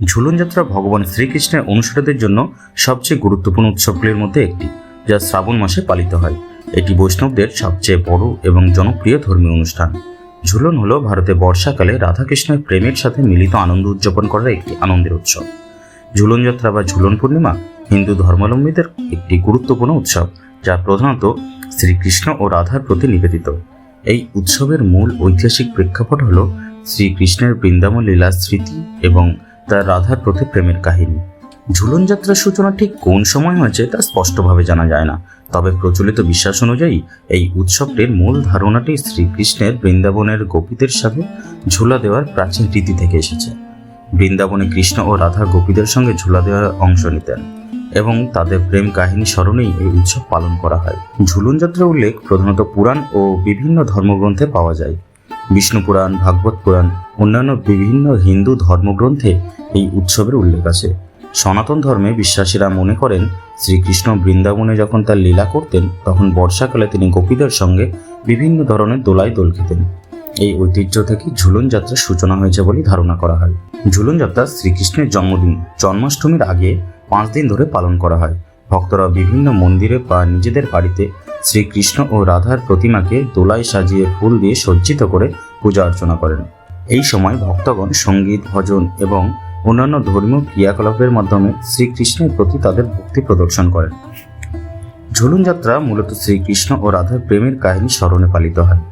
ঝুলন যাত্রা ভগবান শ্রীকৃষ্ণের অনুসারীদের জন্য সবচেয়ে গুরুত্বপূর্ণ উৎসবগুলির মধ্যে একটি, যা শ্রাবণ মাসে পালিত হয়। এটি বৈষ্ণবদের সবচেয়ে বড় এবং জনপ্রিয় ধর্মীয় অনুষ্ঠান। ঝুলন হল ভারতে বর্ষাকালে রাধাকৃষ্ণের প্রেমের সাথে মিলিত আনন্দ উদযাপন করার একটি আনন্দের উৎসব। ঝুলন যাত্রা বা ঝুলন পূর্ণিমা হিন্দু ধর্মাবলম্বীদের একটি গুরুত্বপূর্ণ উৎসব, যা প্রধানত শ্রীকৃষ্ণ ও রাধার প্রতি নিবেদিত। এই উৎসবের মূল ঐতিহাসিক প্রেক্ষাপট হল শ্রীকৃষ্ণের বৃন্দাবন লীলা স্মৃতি এবং তার রাধার প্রতি প্রেমের কাহিনী। ঝুলন যাত্রার সূচনা ঠিক কোন সময় হয়েছে তা স্পষ্টভাবে জানা যায় না। তবে প্রচলিত বিশ্বাস অনুযায়ী এই উৎসবটির মূল ধারণাটি শ্রীকৃষ্ণের বৃন্দাবনের গোপীদের সাথে ঝুলা দেওয়ার প্রাচীন রীতি থেকে এসেছে। বৃন্দাবনে কৃষ্ণ ও রাধা গোপীদের সঙ্গে ঝুলা দেওয়ার অংশ নিতেন এবং তাদের প্রেম কাহিনী স্মরণেই এই উৎসব পালন করা হয়। ঝুলন যাত্রার উল্লেখ প্রধানত পুরাণ ও বিভিন্ন ধর্মগ্রন্থে পাওয়া যায়। বিষ্ণু পুরাণ, ভাগবত পুরাণ, অন্যান্য বিভিন্ন হিন্দু ধর্মগ্রন্থে এই উৎসবের উল্লেখ আছে। সনাতন ধর্মে বিশ্বাসীরা মনে করেন, শ্রীকৃষ্ণ বৃন্দাবনে যখন তার লীলা করতেন, তখন বর্ষাকালে তিনি গোপীদের সঙ্গে বিভিন্ন ধরনের দোলায় দোল খেতেন। এই ঐতিহ্য থেকে ঝুলন যাত্রার সূচনা হয়েছে বলে ধারণা করা হয়। ঝুলন যাত্রা শ্রীকৃষ্ণের জন্মদিন, জন্মাষ্টমীর আগে পাঁচ দিন ধরে পালন করা হয়। ভক্তরা বিভিন্ন মন্দিরে বা নিজেদের বাড়িতে শ্রীকৃষ্ণ ও রাধার প্রতিমাকে দোলায় সাজিয়ে ফুল দিয়ে সজ্জিত করে পূজা অর্চনা করেন। এই সময় ভক্তগণ সংগীত, ভজন এবং অন্যান্য ধর্মীয় ক্রিয়াকলাপের মাধ্যমে শ্রীকৃষ্ণের প্রতি তাদের ভক্তি প্রদর্শন করেন। ঝুলুন যাত্রা মূলত শ্রীকৃষ্ণ ও রাধার প্রেমের কাহিনী স্মরণে পালিত হয়।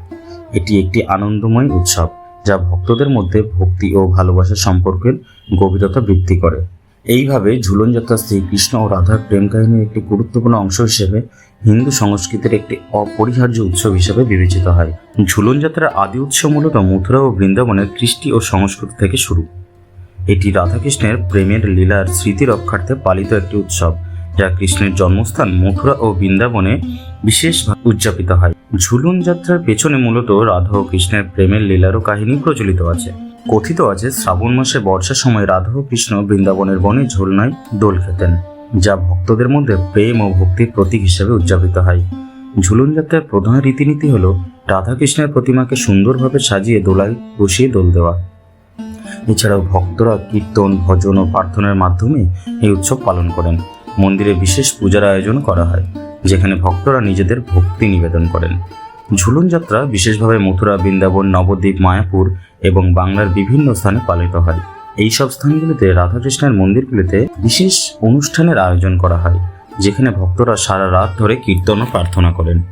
এটি একটি আনন্দময় উৎসব যা ভক্তদের মধ্যে ভক্তি ও ভালোবাসা সম্পর্কের গভীরতা বৃদ্ধি করে। এইভাবে ঝুলন যাত্রা শ্রীকৃষ্ণ ও রাধার প্রেম কাহিনীর একটি গুরুত্বপূর্ণ অংশ হিসেবে হিন্দু সংস্কৃতির একটি অপরিহার্য উৎসব হিসেবে বিবেচিত হয়। ঝুলন যাত্রার আদি উৎস মূলত মথুরা ও বৃন্দাবনের কৃষ্টি ও সংস্কৃতি থেকে শুরু। এটি রাধাকৃষ্ণের প্রেমের লীলার স্মৃতি রক্ষার্থে পালিত একটি উৎসব, যা কৃষ্ণের জন্মস্থান মথুরা ও বৃন্দাবনে বিশেষভাবে উদযাপিত হয়। ঝুলন যাত্রার পেছনে মূলত রাধা ও কৃষ্ণের প্রেমের লীলারও কাহিনী প্রচলিত আছে। কথিত আছে, শ্রাবণ মাসে বর্ষার সময় রাধা ও কৃষ্ণ বৃন্দাবনের বনে ঝোলনায় দোল খেতেন। যা ভক্তদের মধ্যে প্রেম ও ভক্তির প্রতীক হিসেবে উদযাপিত হয়। ঝুলন যাত্রার প্রধান রীতিনীতি হল রাধাকৃষ্ণের প্রতিমাকে সুন্দরভাবে সাজিয়ে দোলায়, বসিয়ে দোল দেওয়া। এছাড়াও ভক্তরা কীর্তন, ভজন ও প্রার্থনার মাধ্যমে এই উৎসব পালন করেন। মন্দিরে বিশেষ পূজার আয়োজন করা হয়, যেখানে ভক্তরা নিজেদের ভক্তি নিবেদন করেন। ঝুলন যাত্রা বিশেষভাবে মথুরা, বৃন্দাবন, নবদ্বীপ, মায়াপুর এবং বাংলার বিভিন্ন স্থানে পালিত হয়। এই সব স্থানগুলিতে রাধাকৃষ্ণের মন্দিরগুলিতে বিশেষ অনুষ্ঠানের আয়োজন করা হয়, যেখানে ভক্তরা সারা রাত ধরে কীর্তন ও প্রার্থনা করেন।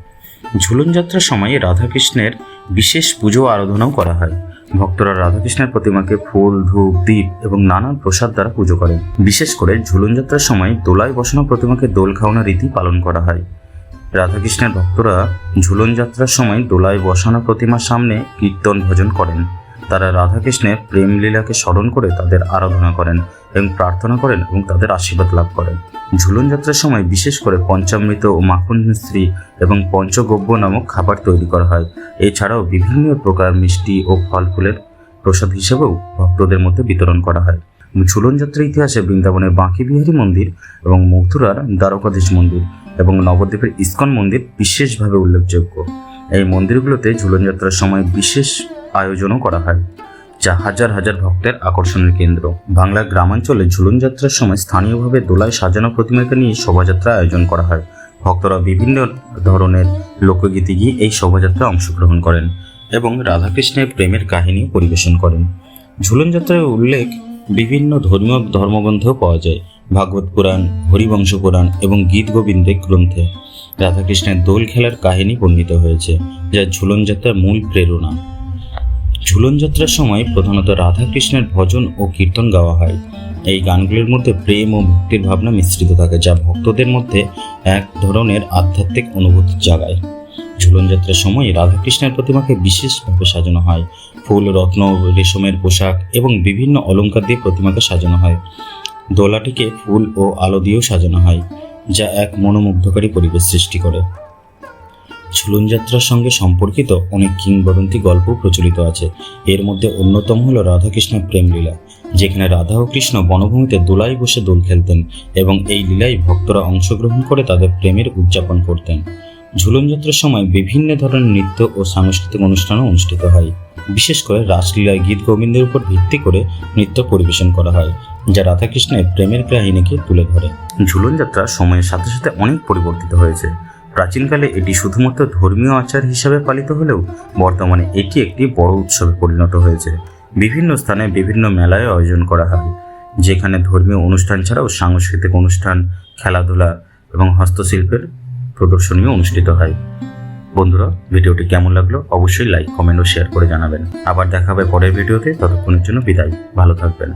ঝুলন যাত্রার সময়ে রাধাকৃষ্ণের বিশেষ পুজো আরাধনাও করা হয়। ভক্তরা রাধাকৃষ্ণের প্রতিমাকে ফুল, ধূপ দ্বীপ এবং নানান প্রসাদ দ্বারা পুজো করেন। বিশেষ করে ঝুলন যাত্রার সময় দোলায় বসানো প্রতিমাকে দোল খাওয়ানোর রীতি পালন করা হয়। রাধাকৃষ্ণের ভক্তরা ঝুলন যাত্রার সময় দোলায় বসানো প্রতিমার সামনে কীর্তন ভজন করেন। তারা রাধাকৃষ্ণের প্রেম লীলাকে স্মরণ করে তাদের আরাধনা করেন এবং প্রার্থনা করেন এবং তাদের আশীর্বাদ লাভ করেন। ঝুলন যাত্রার সময় বিশেষ করে পঞ্চামৃত ও মাখন মিশ্রি এবং পঞ্চগব্য নামক খাবার তৈরি করা হয়। এছাড়াও বিভিন্ন প্রকার মিষ্টি ও ফল ফুলের প্রসাদ হিসেবেও ভক্তদের মধ্যে বিতরণ করা হয়। ঝুলন যাত্রার ইতিহাসে বৃন্দাবনের বাঁকি বিহারী মন্দির এবং মথুরার দ্বারকাধীশ মন্দির এবং নবদ্বীপের ইস্কন মন্দির বিশেষভাবে উল্লেখযোগ্য। এই মন্দিরগুলোতে ঝুলন যাত্রার সময় বিশেষ আয়োজনও করা হয়, যা হাজার হাজার ভক্তের আকর্ষণের কেন্দ্র। বাংলার গ্রামাঞ্চলে ঝুলন যাত্রার সময় স্থানীয়ভাবে দোলায় সাজানো প্রতিমাকে নিয়ে শোভাযাত্রা আয়োজন করা হয়। ভক্তরা বিভিন্ন ধরনের লোকগীতি গিয়ে এই শোভাযাত্রায় অংশগ্রহণ করেন এবং রাধাকৃষ্ণের প্রেমের কাহিনী পরিবেশন করেন। ঝুলন যাত্রার উল্লেখ বিভিন্ন ধর্মীয় ধর্মগ্রন্থেও পাওয়া যায়, ভাগবত পুরাণ, হরিবংশ পুরাণ এবং গীত গোবিন্দের গ্রন্থে। রাধাকৃষ্ণের দোল খেলার কাহিনী বর্ণিত হয়েছে, যা ঝুলন যাত্রার মূল প্রেরণা। ঝুলন যাত্রার সময় প্রধানত রাধাকৃষ্ণের ভজন ও কীর্তন গাওয়া হয়। এই গানগুলির মধ্যে প্রেম ও ভক্তির ভাবনা মিশ্রিত থাকে, যা ভক্তদের মধ্যে এক ধরনের আধ্যাত্মিক অনুভূতি জাগায়। ঝুলন যাত্রার সময় রাধাকৃষ্ণের প্রতিমাকে বিশেষভাবে সাজানো হয়। ফুল, রত্ন, রেশমের পোশাক এবং বিভিন্ন অলঙ্কার দিয়ে প্রতিমাকে সাজানো হয়। দোলাটিকে ফুল ও আলো দিয়েও সাজানো হয়, যা এক মনোমুগ্ধকারী পরিবেশ সৃষ্টি করে। ঝুলন যাত্রার সঙ্গে সম্পর্কিত অনেক কিংবদন্তি গল্প প্রচলিত আছে। এর মধ্যে অন্যতম হল রাধাকৃষ্ণের প্রেম লীলা, যেখানে রাধা ও কৃষ্ণ বনভূমিতে দোলায় বসে দোল খেলতেন এবং এই লীলায় ভক্তরা অংশগ্রহণ করে তাদের প্রেমের উদযাপন করতেন। ঝুলন যাত্রার সময় বিভিন্ন ধরনের নৃত্য ও সাংস্কৃতিক অনুষ্ঠানও অনুষ্ঠিত হয়। বিশেষ করে রাসলীলায় গীত গোবিন্দের উপর ভিত্তি করে নৃত্য পরিবেশন করা হয়, যা রাধাকৃষ্ণের প্রেমের কাহিনীকে তুলে ধরে। ঝুলন যাত্রা সময়ের সাথে সাথে অনেক পরিবর্তিত হয়েছে। প্রাচীনকালে এটি শুধুমাত্র ধর্মীয় আচার হিসাবে পালিত হলেও বর্তমানে এটি একটি বড় উৎসবে পরিণত হয়েছে। বিভিন্ন স্থানে বিভিন্ন মেলায় আয়োজন করা হয়, যেখানে ধর্মীয় অনুষ্ঠান ছাড়াও সাংস্কৃতিক অনুষ্ঠান, খেলাধুলা এবং হস্তশিল্পের প্রদর্শনীও অনুষ্ঠিত হয়। বন্ধুরা, ভিডিওটি কেমন লাগল অবশ্যই লাইক, কমেন্ট ও শেয়ার করে জানাবেন। আবার দেখা হবে পরের ভিডিওতে, ততক্ষণের জন্য বিদায়। ভালো থাকবেন।